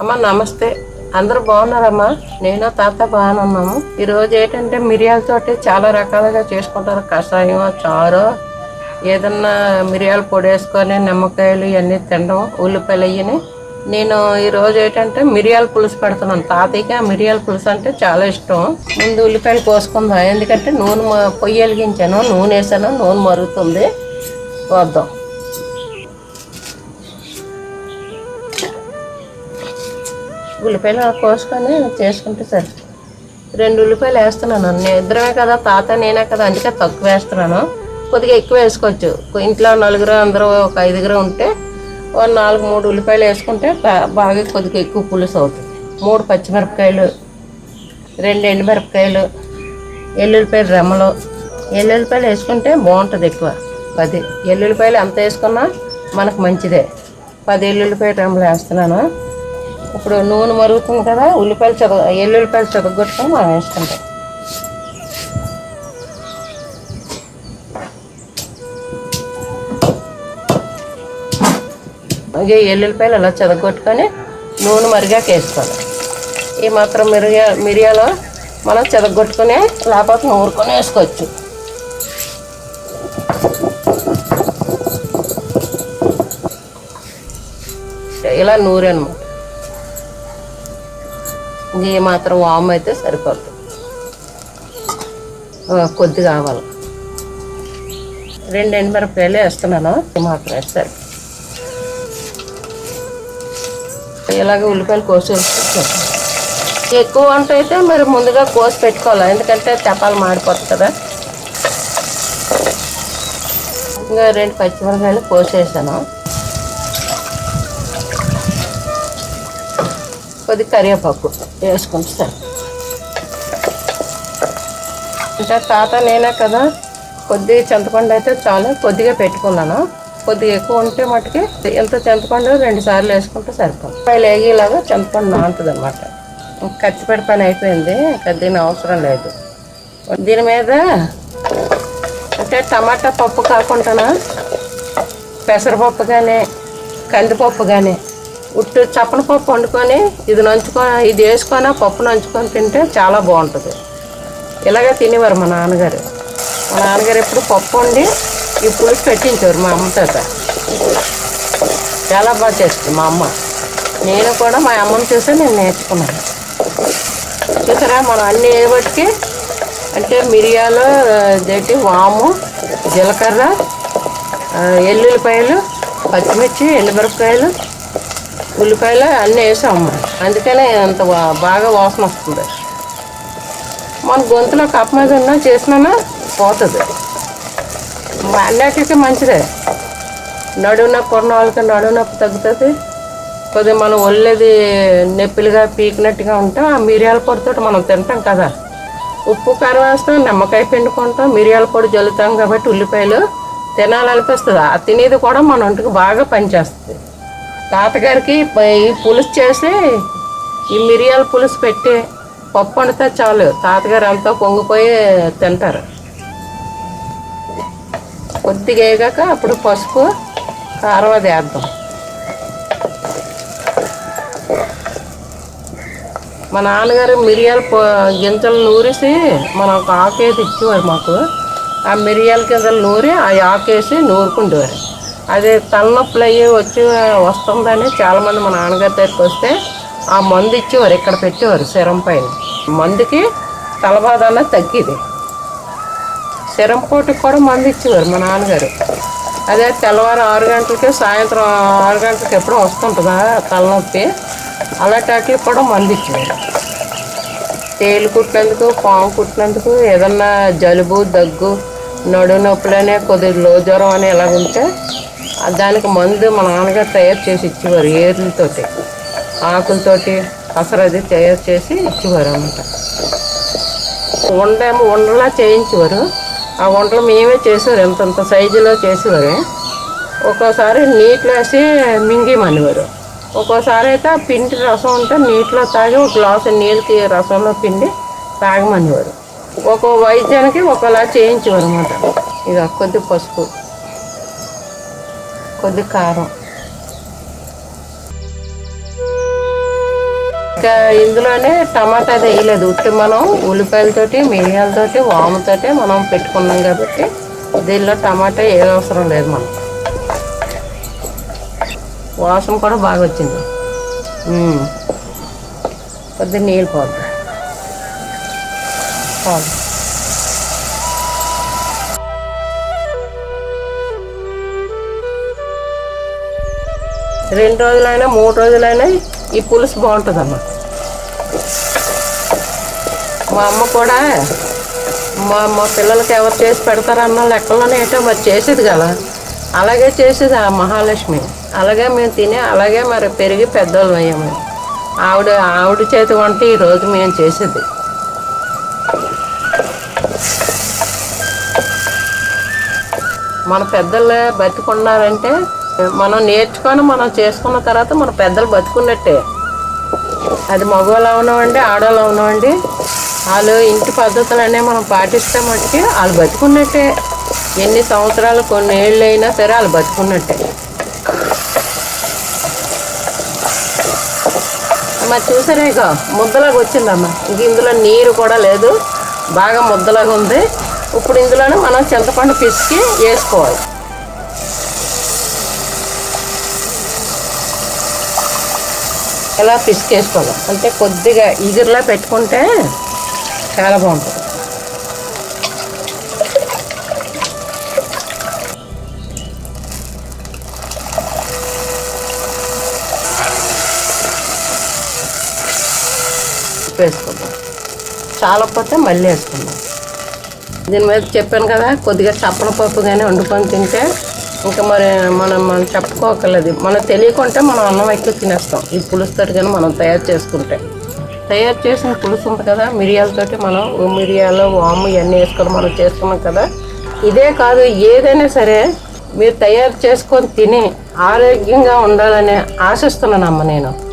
అమ్మ నమస్తే. అందరూ బాగున్నారమ్మా? నేను తాత బాగున్నాము. ఈరోజు ఏంటంటే మిరియాలతోటి చాలా రకాలుగా చేసుకుంటారు. కషాయం చారు ఏదన్నా మిరియాల పొడి వేసుకొని నిమ్మకాయలు ఇవన్నీ తినడం ఉల్లిపాయలు అయ్యని నేను ఈరోజు ఏంటంటే మిరియాల పులుసు పెడుతున్నాను. తాతయ్యకి ఆ మిరియాల పులుసు అంటే చాలా ఇష్టం. ముందు ఉల్లిపాయలు కోసుకుందాం. ఎందుకంటే నూనె మ- పొయ్యి వెలిగించాను నూనె వేసాను నూనె మరుగుతుంది. వద్దాం. ఉల్లిపాయలు కోసుకొని చేసుకుంటే సరే. రెండు ఉల్లిపాయలు వేస్తున్నాను. నేను ఇద్దరమే కదా తాత నేనే కదా అందుకే తక్కువ వేస్తున్నాను. కొద్దిగా ఎక్కువ వేసుకోవచ్చు. ఇంట్లో నలుగురు అందరూ ఒక ఐదుగురు ఉంటే ఒక నాలుగు మూడు ఉల్లిపాయలు వేసుకుంటే బాగా కొద్దిగా ఎక్కువ పులుసు అవుతుంది. మూడు పచ్చిమిరపకాయలు రెండు ఎండుమిరపకాయలు ఎల్లుల్లిపాయలు రెమ్మలు. ఎల్లుల్లిపాయలు వేసుకుంటే బాగుంటుంది ఎక్కువ. పది ఎల్లుల్లిపాయలు ఎంత వేసుకున్నా మనకు మంచిదే. పది ఎల్లుల్లిపాయలు రెమ్మలు వేస్తున్నాను. ఇప్పుడు నూనె మరుగుతుంది కదా ఉల్లిపాయలు చద ఎల్లుల్లిపాయలు చదగొట్టుకొని మనం వేసుకుంటాం. అలాగే ఎల్లుల్లిపాయలు అలా చెదగొట్టుకొని నూనె మరిగాక వేసుకోవాలి. ఈ మాత్రం మిరియా మిరియాలు మనం చెదగొట్టుకొని లేకపోతే నూరుకొని వేసుకోవచ్చు. ఇలా నూరనమాట. ఏ మాత్రం వామ్ అయితే సరిపోతుంది కొద్ది కావాలి. రెండు ఎండుమిరపకాయలు వేస్తున్నాను. మాత్రం వేస్తారు ఇలాగ ఉల్లిపాయలు కోసి ఎక్కువ వంట అయితే మరి ముందుగా కోసి పెట్టుకోవాలి. ఎందుకంటే తెపాలు మాడిపోతుంది కదా. ఇంకా రెండు పచ్చిమిరపకాయలు కోసేసాను. కొద్ది కరివేపాకు. వేసుకుంటాను అంటే తాత నేనే కదా కొద్ది చింతపండు అయితే చాలు కొద్దిగా పెట్టుకున్నాను. కొద్దిగా ఎక్కువ ఉంటే మట్టుకి ఎంత చింతపండు రెండు సార్లు వేసుకుంటే సరిపోతుంది పైలు వేగేలాగా చింతపండు నానుతుంది అనమాట కత్తిపెడ పని అయిపోయింది ఇంకా దీని అవసరం లేదు. దీని మీద అంటే టమాటా పప్పు కాకుండా పెసరపప్పు కానీ కందిపప్పు కానీ ఉట్టు చప్పన పప్పు వండుకొని ఇది నంచుకొని ఇది వేసుకొని పప్పు నంచుకొని తింటే చాలా బాగుంటుంది. ఇలాగే తినేవారు మా నాన్నగారు. మా నాన్నగారు ఎప్పుడు పప్పు వండి ఈ పులుసు పెట్టించేవారు మా అమ్మ చేత చాలా బాగా చేస్తుంది మా అమ్మ. నేను కూడా మా అమ్మని చూసే నేను నేర్చుకున్నాను. చూసారా మనం అన్ని వేయబట్టి అంటే మిరియాలు దేటి వాము జీలకర్ర ఎల్లుల్లిపాయలు పచ్చిమిర్చి ఎండుమిరపకాయలు ఉల్లిపాయలు అన్నీ వేసాము అందుకనే అంత బాగా వాసన వస్తుంది. మన గొంతులో కప్ప మీద ఉన్నా చేసినా పోతుంది. అన్నిటికీ మంచిదే. నడువు నొప్పి ఉన్న వాళ్ళకి నడువు నొప్పి తగ్గుతుంది. కొద్దిగా మనం ఒళ్ళేది నొప్పిలుగా పీకినట్టుగా ఉంటే. ఆ మిరియాల పొడితో మనం తింటాం కదా. ఉప్పు కారం వేస్తాం నిమ్మకాయ పిండుకుంటాం మిరియాల పొడి జల్లుతాం కాబట్టి ఉల్లిపాయలు తినాలనిపిస్తుంది. ఆ తినేది కూడా మన ఒంటికి బాగా పనిచేస్తుంది. తాతగారికి పులుసు చేసి ఈ మిరియాల పులుసు పెట్టి పప్పు వండితే చాలు. తాతగారు అంతా పొంగిపోయి తింటారు. కొద్దిగా వేగాక అప్పుడు పసుపు కారం అది వేద్దాం. మా నాన్నగారు మిరియాల గింజలు నూరేసి మనం ఒక ఆకేసి ఇచ్చేవారు మాకు. ఆ మిరియాల గింజలు నూరి ఆ ఆకేసి నూరుకుండేవారు. అదే తలనొప్పులు అయ్యి వచ్చి వస్తుందని చాలామంది మా నాన్నగారి దగ్గరికి వస్తే ఆ మందు ఇచ్చేవారు ఇక్కడ పెట్టేవారు శరం పైన. మందుకి తలబాధ అన్నది తగ్గేది. శరం పూటకి కూడా మందు ఇచ్చేవారు మా నాన్నగారు. అదే తెల్లవారు ఆరు గంటలకి సాయంత్రం ఆరు గంటలకి ఎప్పుడో వస్తుంటుందా తలనొప్పి అలాంటి కూడా మందు ఇచ్చేవారు. తేలు కుట్టినందుకు పాము కుట్టినందుకు ఏదన్నా జలుబు దగ్గు నడు నొప్పులనే కొద్దిగా లో జ్వరం అని ఎలాగుంటే ఉంటే దానికి మందు మా నాన్నగారు తయారు చేసి ఇచ్చేవారు ఏర్లతోటి. ఆకులతోటి అసరది తయారు చేసి ఇచ్చేవారు అన్నమాట. వండేమో వండలా చేయించేవారు. ఆ వంటలు మేమే చేసేవారు ఎంతంత సైజులో చేసేవారు. ఒక్కోసారి నీటిలో వేసి మింగిమనేవారు ఒక్కోసారి అయితే ఆ పిండి రసం ఉంటే నీటిలో తాగి ఒక గ్లాసు నీళ్ళకి రసంలో పిండి తాగమనేవారు. ఒక్కో వైద్యానికి ఒకలా చేయించేవారు అనమాట ఇది కొద్ది పసుపు. కొద్ది కారం. ఇంకా ఇందులోనే టమాటా వేయలేదు. ఉట్టి మనం ఉల్లిపాయలతోటి మిరియాలతోటి వాముతోటి మనం పెట్టుకున్నాం కాబట్టి దీనిలో టమాటా ఏ అవసరం లేదు మనం వాసన కూడా బాగా వచ్చింది. కొద్దిగా నీళ్ళు పోద్ది. పోదు. రెండు రోజులైనా మూడు రోజులైనా ఈ పులుసు బాగుంటుందమ్మా మా అమ్మ కూడా మా మా పిల్లలకి ఎవరు చేసి పెడతారన్న లెక్కలోనే ఏంటో మరి చేసేది కదా. అలాగే చేసేది ఆ మహాలక్ష్మి. అలాగే మేము తిని అలాగే మరి పెరిగి పెద్దోళ్ళు అయ్యాము. ఆవిడ ఆవిడ చేతి వంట ఈరోజు మేము చేసేది. మన పెద్దలు బతికున్నారంటే మనం నేర్చుకొని మనం చేసుకున్న తర్వాత మన పెద్దలు బతుకున్నట్టే. అది మగవాళ్ళు అవునవండి ఆడవాళ్ళు అవునవండి వాళ్ళు ఇంటి పద్ధతులనే మనం పాటిస్తే మట్టి వాళ్ళు బతుకున్నట్టే. ఎన్ని సంవత్సరాలు కొన్ని ఏళ్ళు అయినా సరే వాళ్ళు బతుకున్నట్టే. అమ్మ చూసారే ఇక ముద్దలాగా వచ్చిందమ్మా. ఇంక ఇందులో నీరు కూడా లేదు. బాగా ముద్దలాగా ఉంది. ఇప్పుడు ఇందులోనే మనం చింతపండు పిసికి వేసుకోవాలి. ఇలా పిసికేసుకోవాలి అంటే కొద్దిగా ఇగురులా పెట్టుకుంటే చాలా బాగుంటుంది. వేసుకుందాం. చాలకపోతే మళ్ళీ వేసుకుందాం. దీని మీద చెప్పాను కదా కొద్దిగా చప్పన పప్పు కానీ వండుకొని తింటే ఇంకా మరి మనం మనం చెప్పుకోకర్లేదు. మనం తెలియకుంటే మనం అన్నం ఎక్కువ తినేస్తాం. ఈ పులుసుతో కానీ మనం తయారు చేసుకుంటే. తయారు చేసిన పులుసు ఉంది కదా మిరియాలతోటి మనం మిరియాలు వాము ఇవన్నీ వేసుకొని మనం చేసుకున్నాం కదా. ఇదే కాదు ఏదైనా సరే మీరు తయారు చేసుకొని తిని ఆరోగ్యంగా ఉండాలని ఆశిస్తున్నానమ్మ నేను.